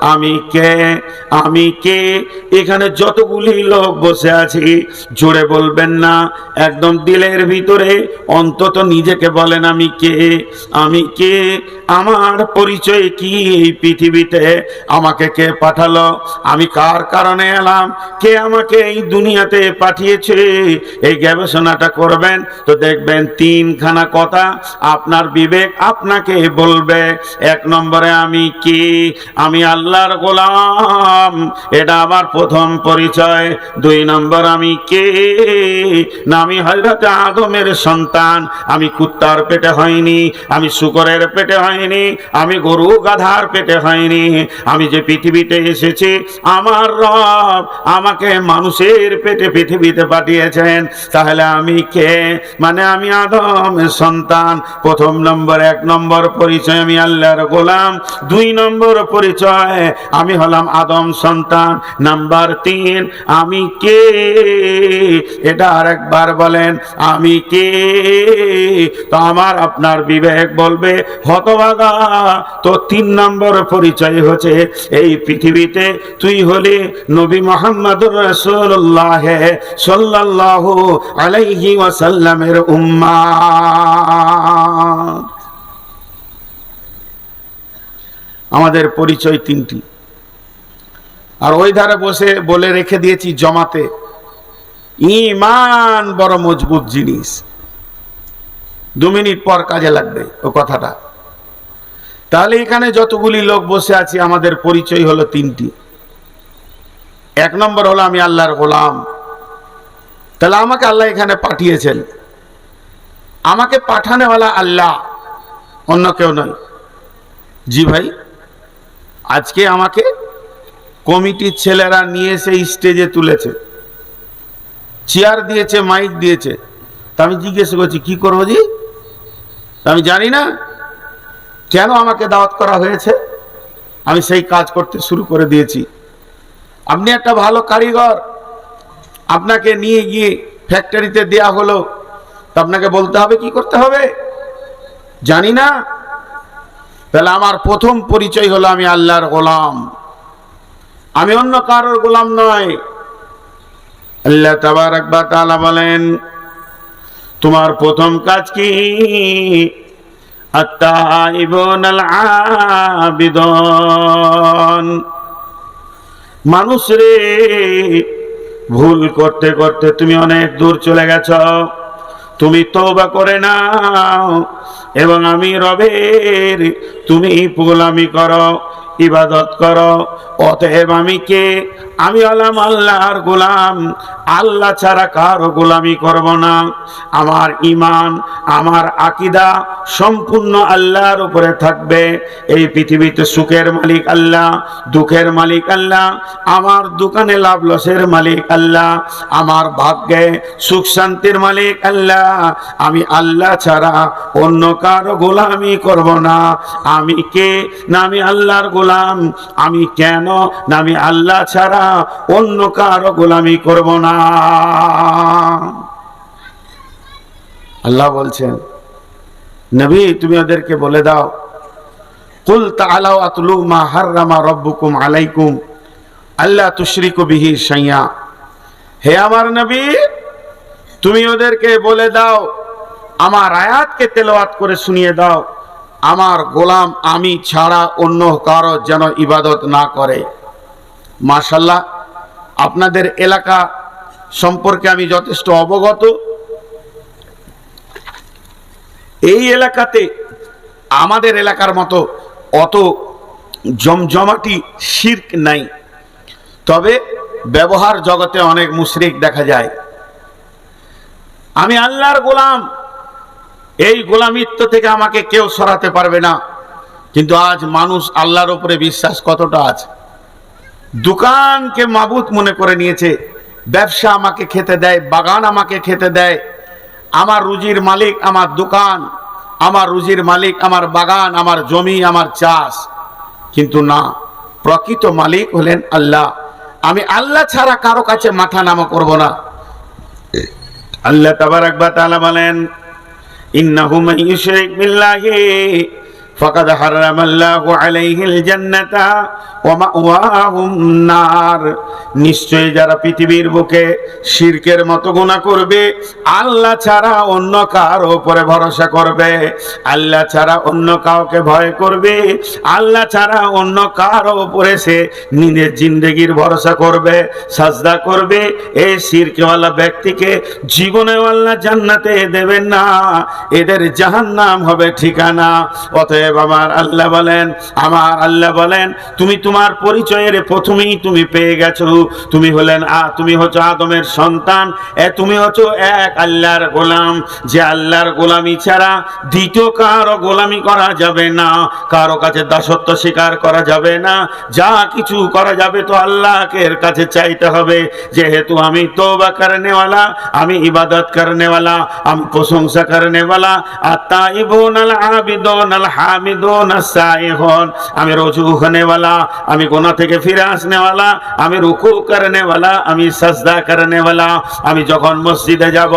আমি কে? আমি কে? এখানে যতগুলি লোক বসে আছি, জোরে বলবেন না, একদম দিলের ভিতরে অন্তত নিজেকে বলেন আমি কে? আমি কে? আমার পরিচয় কি এই পৃথিবীতে? আমাকে কে পাঠালো? আমি কার কারণে এলাম? কে আমাকে এই দুনিয়াতে পাঠিয়েছে? এই গবেষণাটা করবেন তো দেখবেন তিনখানা কথা আপনার বিবেক আপনাকে বলবে। এক নম্বরে আমি কি? আমি আল্লাহর গোলাম। এটা আমার প্রথম পরিচয়। দুই নম্বর, আমি কে? আমি হজরত আদমের সন্তান। আমি কুত্তার পেটে হয়নি, আমি শুকরের পেটে হয়নি, আমি গরু গাধার পেটে হয়নি। আমি যে পৃথিবীতে এসেছি, আমার রব আমাকে মানুষের পেটে পৃথিবীতে পাঠিয়েছেন। তাহলে আমি কে? মানে আমি আদমের সন্তান। প্রথম নম্বর, এক নম্বর পরিচয় আমি আল্লাহর গোলাম। দুই নম্বর পরিচয় আমি হলাম আদম সন্তান। নাম্বার তিন, আমি কে? এটা আরেকবার বলেন, আমি কে? তো আমার আপনার বিবেক বলবে, হতভাগা। তো তিন নম্বর পরিচয় হচ্ছে, এই পৃথিবীতে তুই হলে নবী মোহাম্মদ রসুল্লাহ সাল্লাহ আলাইহি ওয়াসাল্লামের উম্মা আমাদের পরিচয় তিনটি। আর ওই ধারে বসে বলে রেখে দিয়েছি জমাতে, ইমান বড় মজবুত জিনিস। দু মিনিট পর কাজে লাগবে ও কথাটা। তাহলে এখানে যতগুলি লোক বসে আছি, আমাদের পরিচয় হলো তিনটি। এক নম্বর হলো আমি আল্লাহর গোলাম। তাহলে আমাকে আল্লাহ এখানে পাঠিয়েছেন। আমাকে পাঠানেওয়ালা আল্লাহ, অন্য কেউ নয়। জি ভাই? আজকে আমাকে কমিটির ছেলেরা নিয়ে এসে স্টেজে তুলেছে। চেয়ার দিয়েছে, মাইক দিয়েছে। তা আমি জিজ্ঞেস করছি, কি করব জি? আমি জানি না, কেন আমাকে দাওয়াত করা হয়েছে? আমি সেই কাজ করতে শুরু করে দিয়েছি। আপনি একটা ভালো কারিগর, আপনাকে নিয়ে গিয়ে ফ্যাক্টরিতে দেয়া হলো। তা আপনাকে বলতে হবে, কি করতে হবে? জানি না। তাহলে আমার প্রথম পরিচয় হলো আমি আল্লাহর গোলাম। আমি অন্য কারোর গোলাম নয়। আল্লাহ তাবার একবার তাআলা বলেন, তোমার প্রথম কাজ কি? মানুষ রে ভুল করতে করতে তুমি অনেক দূর চলে গেছ। তুমি তওবা করে নাও এবং আমি রবের তুমি পোলামি করো। ইবাদত করো। অতএব আমি কে? আমি হলাম আল্লাহর গোলাম। আল্লাহ ছাড়া কারও গোলামি করব না। আমার ইমান আমার আকিদা সম্পূর্ণ আল্লাহর উপরে থাকবে। এই পৃথিবীতে সুখের মালিক আল্লাহ, দুঃখের মালিক আল্লাহ, আমার দোকানে লাভ লসের মালিক আল্লাহ, আমার ভাগ্যে সুখ শান্তির মালিক আল্লাহ। আমি আল্লাহ ছাড়া অন্য কারও গোলামি করব না। আমি কে? না, আমি আল্লাহর গোলাম। আমি কেন? আমি আল্লাহ ছাড়া অন্য কারও গোলামি করব না। আল্লাহ বলছেন, নবী, তুমি ওদেরকে বলে দাও, কুল আতলু মা হাররামা রব্বুকুম আলাইকুম আল্লাহ হে আমার নবী, তুমি ওদেরকে বলে দাও, আমার আয়াতকে তেলাওয়াত করে শুনিয়ে দাও। আমার গোলাম আমি ছাড়া অন্য কারও যেন ইবাদত না করে। মাশাল্লাহ আপনাদের এলাকা সম্পর্কে আমি যথেষ্ট অবগত। এই এলাকাতে, আমাদের এলাকার মতো অত জমজমাটি শির্ক নাই। তবে ব্যবহার জগতে অনেক মুশরিক দেখা যায়। আমি আল্লাহর গোলাম এই গোলামিত্ব থেকে আমাকে কেউ সরাতে পারবে না। কিন্তু আজ মানুষ আল্লাহর উপরে বিশ্বাস কতটা আছে? দোকানকে মাবুত মনে করে নিয়েছে। ব্যবসা আমাকে খেতে দেয়, বাগান আমাকে খেতে দেয়। আমার রুজির মালিক আমার দোকান, আমার রুজির মালিক আমার বাগান, আমার জমি, আমার চাষ। কিন্তু না, প্রকৃত মালিক হলেন আল্লাহ। আমি আল্লাহ ছাড়া কারও কাছে মাথা নামা করব না। আল্লাহ তাবারাক একবার তাআলা বলেন ইন্নাহু ইউশরিক বিল্লাহি ফাকাদ হারামাল্লাহু আলাইহিল জান্নাতা ওয়া মাওয়াহুম নার নিশ্চয়ই যারা পৃথিবীর বুকে শিরকের মতো গুনাহ করবে, আল্লাহ ছাড়া অন্য কার উপরে ভরসা করবে। আল্লাহ ছাড়া অন্য কাউকে ভয় করবে, আল্লাহ ছাড়া অন্য কার উপরে সে নিজের জিন্দগির ভরসা করবে, সাজদা করবে। এই শিরকেওয়ালা ব্যক্তিকে জীবনে আল্লাহ জান্নাতে দেবেন না, এদের জাহান্নাম হবে ঠিকানা। অতএব আমার আল্লাহ বলেন, আমার আল্লাহ বলেন, তুমি তোমার পরিচয়ের প্রথমেই তুমি পেয়ে গেছো। তুমি হলেন আ, তুমি হচ্ছে আদমের সন্তান, এ, তুমি হচ্ছে এক আল্লাহর গোলাম। যে আল্লাহর গোলামি ছাড়া দ্বিতীয় কারও গোলামি করা যাবে না, কারও কাছে দাসত্ব স্বীকার করা যাবে না। যা কিছু করা যাবে তো আল্লাহকে এর কাছে চাইতে হবে। যেহেতু আমি তোবা করনেওয়ালা, আমি ইবাদত করনেওয়ালা, আমি প্রশংসা করনেওয়ালা আত্মাইবুন আল আবিদুন আল হামিদুন আসাইহুন আমি রজু হনেওয়ালা আমি গোনা থেকে ফিরে আসনেওয়ালা, আমি রুকু করনেওয়ালা, আমি সাজদা করনেওয়ালা, আমি যখন মসজিদে যাব,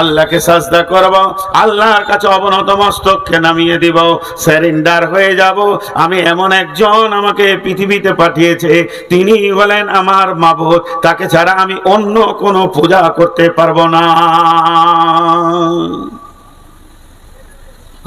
আল্লাহকে সাজদা করব, আল্লাহর কাছে অবনত মস্তককে নামিয়ে দিব স্যারেন্ডার হয়ে যাব। আমি এমন একজন আমাকে পৃথিবীতে পাঠিয়েছে, তিনি বলেন আমার মাবুদ, তাকে ছাড়া আমি অন্য কোনো পূজা করতে পারব না।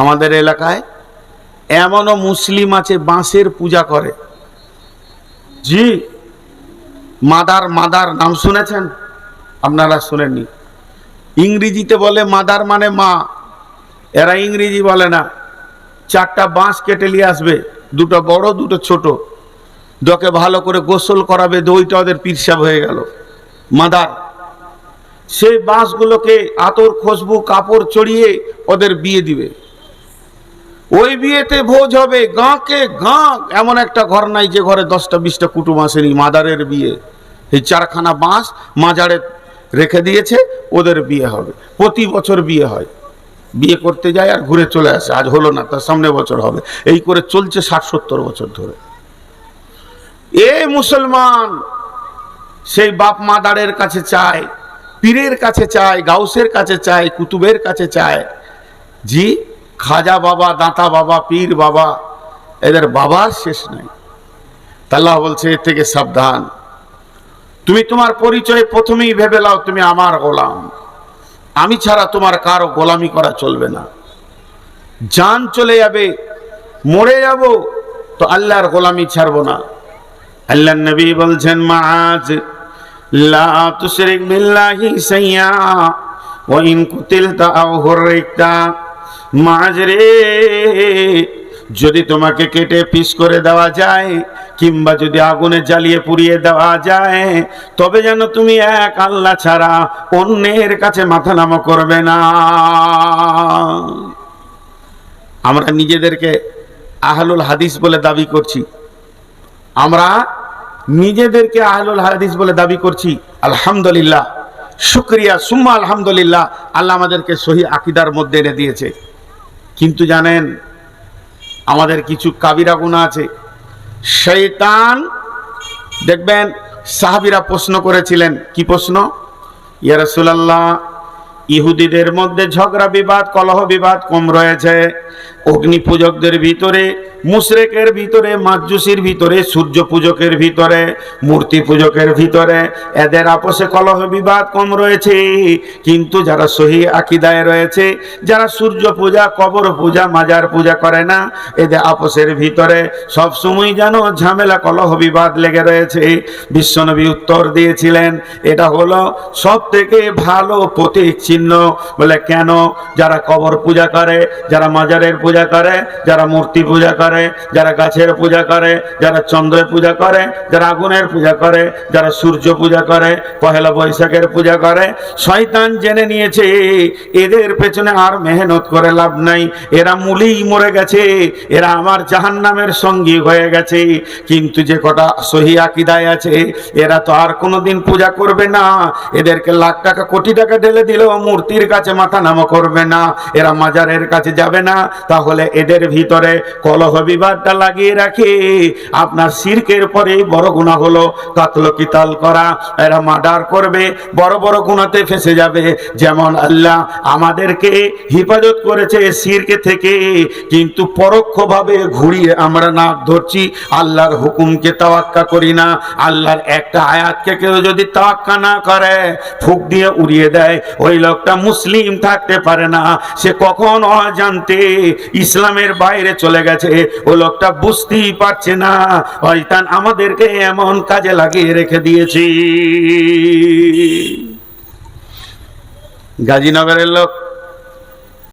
আমাদের এলাকায় এমনও মুসলিম আছে, বাঁশের পূজা করে। জি, মাদার মাদার, নাম শুনেছেন? আপনারা শুনেননি। ইংরেজিতে বলে মাদার মানে মা। এরা ইংরেজি বলে না। চারটা বাঁশ কেটে নিয়ে আসবে, দুটো বড়, দুটো ছোট। দকে ভালো করে গোসল করাবে, দইটা ওদের পিরসাব হয়ে গেল। মাদার, সেই বাঁশগুলোকে আতর খুশবু কাপড় চড়িয়ে ওদের বিয়ে দিবে। ওই বিয়েতে ভোজ হবে, গাঁকে গাঁ এমন একটা ঘর নাই যে ঘরে দশটা, বিশটা কুটুম আসেনি, মাদারের বিয়ে। এই চারখানা বাঁশ মাজারে রেখে দিয়েছে, ওদের বিয়ে হবে। প্রতি বছর বিয়ে হয়। বিয়ে করতে যায় আর ঘুরে চলে আসে, আজ হলো না, তার সামনে বছর হবে। এই করে চলছে ষাট, সত্তর বছর ধরে। এ মুসলমান, সেই বাপ মাদারের কাছে চায়, পীরের কাছে চায়, গাউসের কাছে চায়, কুতুবের কাছে চায়। জি খাজা বাবা, দাঁতা বাবা, পীর বাবা, এদের বাবার শেষ নাই। তাল্লাহ বলছে, এর থেকে সাবধান। তুমি তোমার পরিচয় প্রথমেই ভেবে লাও তুমি আমার গোলাম। আমি ছাড়া তোমার কারও গোলামি করা চলবে না। জান চলে যাবে, মরে যাব, তো আল্লাহর গোলামি ছাড়বো না। আল্লাহ নবী বলছেন, মাআজ লা তুশরিক বিল্লাহি সাইয়া, ওয়া ইন মাআজ রে যদি তোমাকে কেটে পিস করে দেওয়া যায়, কিংবা যদি আগুনে জ্বালিয়ে পুড়িয়ে দেওয়া যায়, তবে যেন তুমি এক আল্লাহ ছাড়া অন্যের কাছে মাথা নামো করবে না। আমরা নিজেদেরকে আহলুল হাদিস বলে দাবি করছি। আমরা নিজেদেরকে আহলুল হাদিস বলে দাবি করছি, আলহামদুলিল্লাহ, শুক্রিয়া, সুম্মা আলহামদুলিল্লাহ, আল্লাহ আমাদেরকে সহি আকিদার মধ্যে এনে দিয়েছে। কিন্তু জানেন, আমাদের কিছু কাবিরা গুণা আছে। শৈতান দেখবেন, সাহাবিরা প্রশ্ন করেছিলেন, কি প্রশ্ন? ইয়ারসুল্লাহ ইহুদিদের মধ্যে ঝগড়া বিবাদ, কলহ বিবাদ কম রয়েছে। অগ্নি পূজকদের ভিতরে, মুশরেকের ভিতরে মাজুসির ভিতরে সূর্য পূজকের ভিতরে মূর্তি পূজকের ভিতরে, এদের আপোষে কলহ বিবাদ কম রয়েছে। কিন্তু যারা সহি আকিদায় রয়েছে, যারা সূর্য পূজা, কবর পূজা, মাজার পূজা করে না, এদের আপোষের ভিতরে সব সময় যেন ঝামেলা, কলহ বিবাদ লেগে রয়েছে। বিশ্বনবী উত্তর দিয়েছিলেন, এটা হলো সব থেকে ভালো প্রতীক চিহ্ন বলে কেন? যারা কবর পূজা করে, যারা মাজারের পূজা করে, যারা মূর্তি পূজা করে, যারা গাছের পূজা করে, যারা চন্দ্রের পূজা করে, যারা আগুনের পূজা করে, যারা সূর্য পূজা করে, পহেলা বৈশাখের পূজা করে, শয়তান জেনে নিয়েছে, এদের পেছনে আর মেহনত করে লাভ নাই। এরা মূলেই মরে গেছে, এরা আমার জাহান্নামের সঙ্গী হয়ে গেছে। কিন্তু যে কটা সহি আকিদায় আছে, এরা তো আর কোনোদিন পূজা করবে না। এদেরকে লাখ টাকা, কোটি টাকা ঢেলে দিলেও মূর্তির কাছে মাথা নামা করবে না। এরা মাজারের কাছে যাবে না। তাহলে তাহলে এদের ভিতরে কলহ বিবাদটা লাগিয়ে রাখে। আপনার শিরকের পরে বড় গুণা হলো কাতল কিতাল করা। এরা মার্ডার করবে, বড় বড় গুণাতে ফেসে যাবে। যেমন আল্লাহ আমাদেরকে হেফাজত করেছে শিরকে থেকে, কিন্তু পরোক্ষভাবে ঘুরিয়ে আমরা নাক ধরছি, আল্লাহর হুকুমকে তাওয়াক্কা করি না। আল্লাহর একটা আয়াতকে কেউ যদি তাওয়াক্কা না করে, ফুক দিয়ে উড়িয়ে দেয়। ওই লোকটা মুসলিম থাকতে পারে না, সে কখন অজান্তে ইসলামের বাইরে চলে গেছে। ও লোকটা বুঝতেই পারছে না, শয়তান আমাদেরকে এমন কাজে লাগিয়ে রেখে দিয়েছি। গাজীনগরের লোক